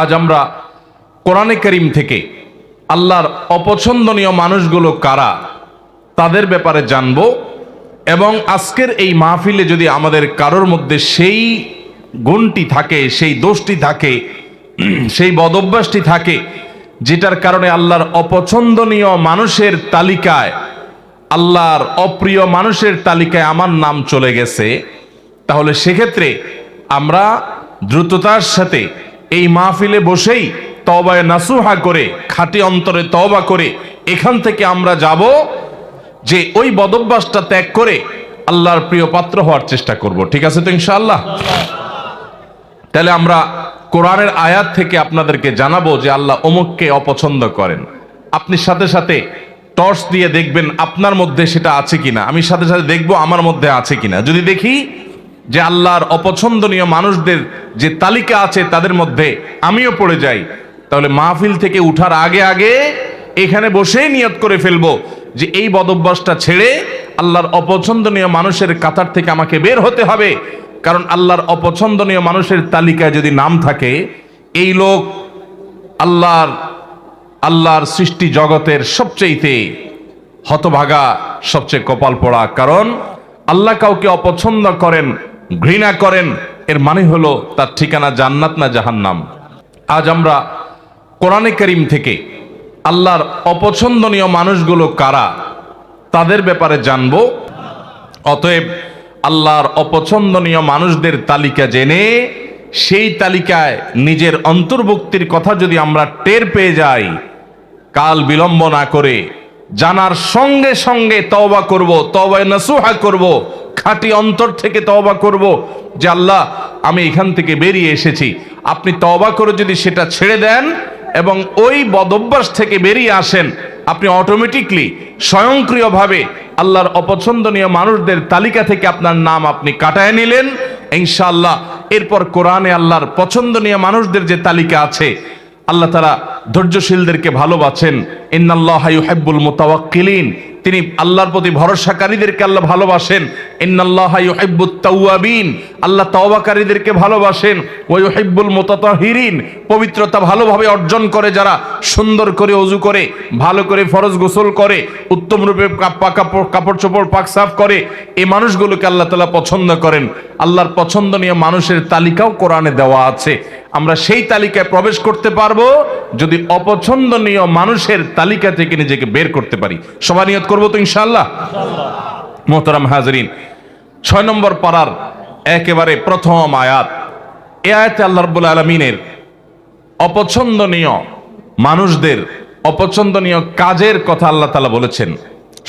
আজ আমরা কোরআনে করিম থেকে আল্লাহর অপছন্দনীয় মানুষগুলো কারা তাদের ব্যাপারে জানব এবং আজকের এই মাহফিলে যদি আমাদের কারোর মধ্যে সেই গুণটি থাকে, সেই দোষটি থাকে, সেই বদভ্যাসটি থাকে, যেটার কারণে আল্লাহর অপছন্দনীয় মানুষের তালিকায়, আল্লাহর অপ্রিয় মানুষের তালিকায় আমার নাম চলে গেছে, তাহলে সেক্ষেত্রে আমরা দ্রুততার সাথে এই মাহফিলে বসেই তবায় নাসুহা করে, খাঁটি অন্তরে তবা করে এখান থেকে আমরা যাব যে ওই বদভ্যাসটা ত্যাগ করে আল্লাহর প্রিয় পাত্র হওয়ার চেষ্টা করব। ঠিক আছে তো ইনশাআল্লাহ? তাহলে আমরা কোরআনের আয়াত থেকে আপনাদেরকে জানাব যে আল্লাহ অমুককে অপছন্দ করেন। আপনি সাথে সাথে টর্চ দিয়ে দেখবেন আপনার মধ্যে সেটা আছে কিনা। আমি সাথে সাথে দেখব আমার মধ্যে আছে কিনা। যদি দেখি যে আল্লাহর অপছন্দনীয় মানুষদের যে তালিকা আছে তাদের মধ্যে আমিও পড়ে যাই। তাহলে মাহফিল থেকে উঠার আগে আগে এখানে বসেই নিয়ত করে ফেলব যে এই বদভ্যাসটা ছেড়ে আল্লাহর অপছন্দনীয় মানুষের কাতার থেকে আমাকে বের হতে হবে। কারণ আল্লাহর অপছন্দনীয় মানুষের তালিকায় যদি নাম থাকে, এই লোক আল্লাহর আল্লাহর সৃষ্টি জগতের সবচেয়েতে হতভাগা, সবচেয়ে কপাল পড়া। কারণ আল্লাহ কাউকে অপছন্দ করেন ঘৃণা করেন, এর মানে হলো তার ঠিকানা জান্নাত না জাহান্নাম। আজ আমরা কোরআনে করিম থেকে আল্লাহর অপছন্দনীয় মানুষগুলো কারা, তাদের ব্যাপারে জানব। অতএব আল্লাহর অপছন্দনীয় মানুষদের তালিকা জেনে, সেই তালিকায় নিজের অন্তর্ভুক্তির কথা যদি আমরা টের পেয়ে যাই, কাল বিলম্ব না করে জানার সঙ্গে সঙ্গে তওবা করব, তওবায় নাসুহা করব খাঁটি অন্তর থেকে তওবা করব যে আল্লাহ, আমি এখান থেকে বেরিয়ে এসেছি। আপনি তওবা করে যদি সেটা ছেড়ে দেন এবং ওই বদভ্যাস থেকে বেরিয়ে আসেন, আপনি অটোমেটিকলি স্বয়ংক্রিয়ভাবে আল্লাহর অপছন্দনীয় মানুষদের তালিকা থেকে আপনার নাম আপনি কাটায় নিলেন। ইনশাআল্লাহ, এরপর কোরআনে আল্লাহর পছন্দনীয় মানুষদের যে তালিকা আছে, আল্লাহ তারা ধৈর্যশীলদেরকে ভালোবাসেন। ইন্নাল্লাহ ইউহিব্বুল মুতাওয়াক্কিলিন, তিনি আল্লাহর প্রতি ভরসাকারীদেরকে আল্লাহ ভালোবাসেন। আল্লাহ তওবাকারীদেরকে ভালোবাসেন, ওয়া ইউহিব্বুল পবিত্রতা ভালোভাবে অর্জন করে যারা, সুন্দর করে অজু করে, ভালো করে ফরজ গোসল করে, উত্তম রূপে কাপড় চোপড় পাক সাফ করে, এই মানুষগুলোকে আল্লাহ তাআলা পছন্দ করেন। আল্লাহর পছন্দনীয় মানুষের তালিকাও কোরআনে দেওয়া আছে। আমরা সেই তালিকায় প্রবেশ করতে পারব যদি অপছন্দনীয় মানুষের তালিকা থেকে নিজেকে বের করতে পারি। সবাই নিয়ত করব তো ইনশাআল্লাহ? মোহতারাম হাজরিন, ছয় নম্বর পাড়ার একেবারে প্রথম আয়াত। এ আয়াতে আল্লাহ রব্বুল আলমিনের অপছন্দনীয় মানুষদের অপছন্দনীয় কাজের কথা আল্লাহ তালা বলেছেন।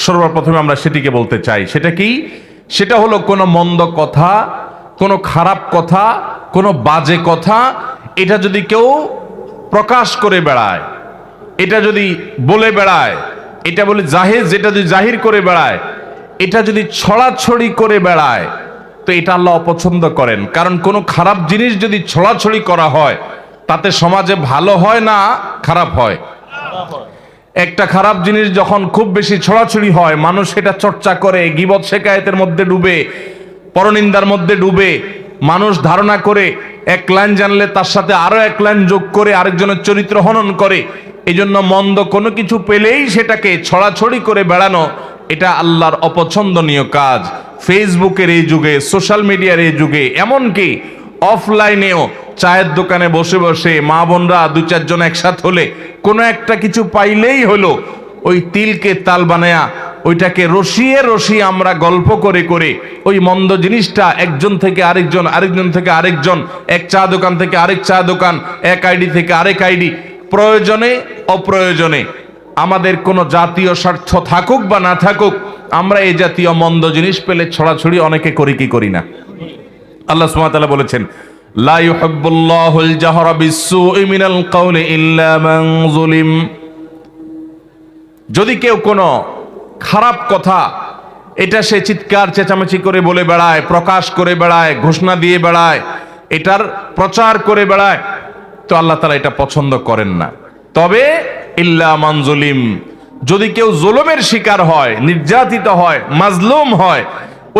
সর্বপ্রথমে আমরা সেটিকে বলতে চাই, সেটা কি? সেটা হলো কোনো মন্দ কথা, কোনো খারাপ কথা, কোনো বাজে কথা, এটা যদি কেউ প্রকাশ করে বেড়ায়, এটা যদি বলে বেড়ায়, এটা বলে জাহির যেটা যদি জাহির করে বেড়ায় এটা যদি ছড়াছড়ি করে বেড়ায়, তো এটা আল্লাহ অপছন্দ করেন। কারণ কোনো খারাপ জিনিস যদি ছড়াছড়ি করা হয়, তাতে সমাজে ভালো হয় না খারাপ হয়? একটা খারাপ জিনিস যখন খুব বেশি ছড়াছড়ি হয়, মানুষ সেটা চর্চা করে, গিবত শেখায়তের মধ্যে ডুবে, পরনিন্দার মধ্যে ডুবে, মানুষ ধারণা করে, এক লাইন জানলে তার সাথে আরও এক লাইন যোগ করে, আরেকজনের চরিত্র হনন করে এই জন্য মন্দ কোনো কিছু পেলেই সেটাকে ছড়াছড়ি করে বেড়ানো এটা আল্লাহর অপছন্দনীয় কাজ। ফেসবুকের এই যুগে সোশ্যাল মিডিয়ার এই যুগে, এমনকি অফলাইনেও চায়ের দোকানে বসে বসে মা বোনরা দু চারজন একসাথ হলে কোনো একটা কিছু পাইলেই হলো, ওই তিলকে তাল বানায়া, ওইটাকে রসিয়ে রসিয়ে আমরা গল্প করে করে ওই মন্দ জিনিসটা একজন থেকে আরেকজন আরেকজন থেকে আরেকজন, এক চা দোকান থেকে আরেক চা দোকান, এক আইডি থেকে আরেক আইডি, প্রয়োজনে, অপ্রয়োজনে। আমাদের কোনো জাতীয় স্বার্থ থাকুক বা না থাকুক, আমরা এই জাতীয় মন্দ জিনিস পেলে ছড়াছড়ি অনেকে করি কি করি না। আল্লাহ ওয়া বলেছেন যদি কেউ কোনো খারাপ কথা, এটা সে চিৎকার, চেঁচামেচি করে বলে বেড়ায়, প্রকাশ করে বেড়ায়, ঘোষণা দিয়ে বেড়ায়, এটার প্রচার করে বেড়ায়, তো আল্লাহ তালা এটা পছন্দ করেন না। তবে ইল্লা মানজুলিম যদি কেউ জুলুমের শিকার হয়, নির্যাতিত হয়, মাজলুম হয়,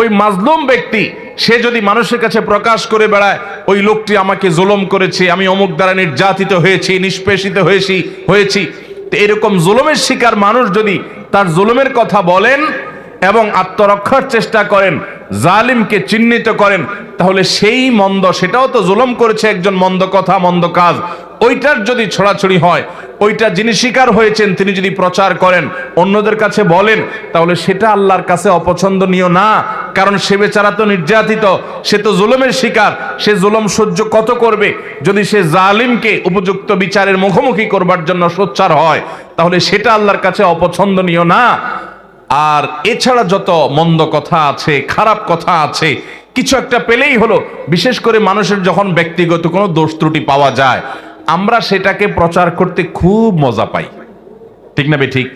ওই মাজলুম ব্যক্তি, সে যদি মানুষের কাছে প্রকাশ করে বেড়ায়, ওই লোকটি আমাকে জুলম করেছে, আমি অমুক দ্বারা নির্যাতিত হয়েছি, নিষ্পেষিত হয়েছি হয়েছি। তো এরকম জুলমের শিকার মানুষ যদি তার জুলমের কথা বলেন এবং আত্মরক্ষার চেষ্টা করেন, জালিমকে চিহ্নিত করেন, তাহলে সেই মন্দ, সেটাও তো জুলম করেছে একজন মন্দ কথা, মন্দ কাজ। ওইটার যদি ছড়াছড়ি হয়, ওইটা যিনি শিকার হয়েছেন, তিনি যদি প্রচার করেন, অন্যদের কাছে বলেন, তাহলে সেটা আল্লাহর কাছে অপছন্দনীয় না। কারণ সে বেচারা তো নির্যাতিত, সে তো জুলমের শিকার, সে জুলম সহ্য কত করবে? যদি সে জালিমকে উপযুক্ত বিচারের মুখোমুখি করবার জন্য সোচ্চার হয়, তাহলে সেটা আল্লাহর কাছে অপছন্দনীয় না। আর এছাড়া যত মন্দ কথা আছে, খারাপ কথা আছে, কিছু একটা পেলেই হলো। বিশেষ করে মানুষের যখন ব্যক্তিগত কোনো দোষ ত্রুটি পাওয়া যায় আমরা সেটাকে প্রচার করতে খুব মজা পাই। ঠিক না বে ঠিক?